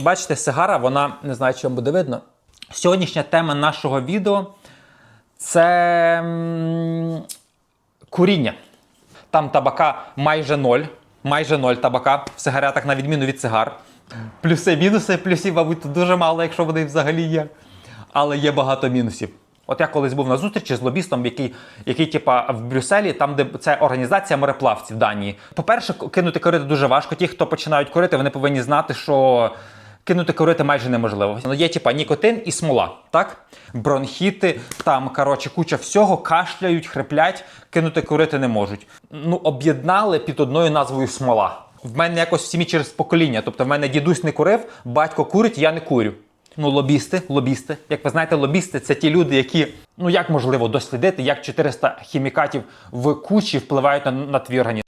бачите, сигара, вона не знаю, чи вам буде видно. Сьогоднішня тема нашого відео це куріння. Там табака майже ноль. Майже ноль табака в сигаретах, на відміну від цигар. Плюси, мінуси, плюсів, мабуть, тут дуже мало, якщо вони взагалі є. Але є багато мінусів. От я колись був на зустрічі з лобістом, який, який типа, в Брюсселі, там, де це організація мореплавців Данії. По-перше, кинути курити дуже важко. Ті, хто починають курити, вони повинні знати, що кинути курити майже неможливо. Ну, є типа нікотин і смола, так? Бронхіти, там коротше, куча всього, кашляють, хриплять, кинути курити не можуть. Ну, об'єднали під одною назвою смола. В мене якось в сім'ї через покоління. Тобто, в мене дідусь не курив, батько курить, я не курю. Ну, лобісти, лобісти. Як ви знаєте, лобісти це ті люди, які ну як можливо дослідити, як 400 хімікатів в кучі впливають на, на твій організм.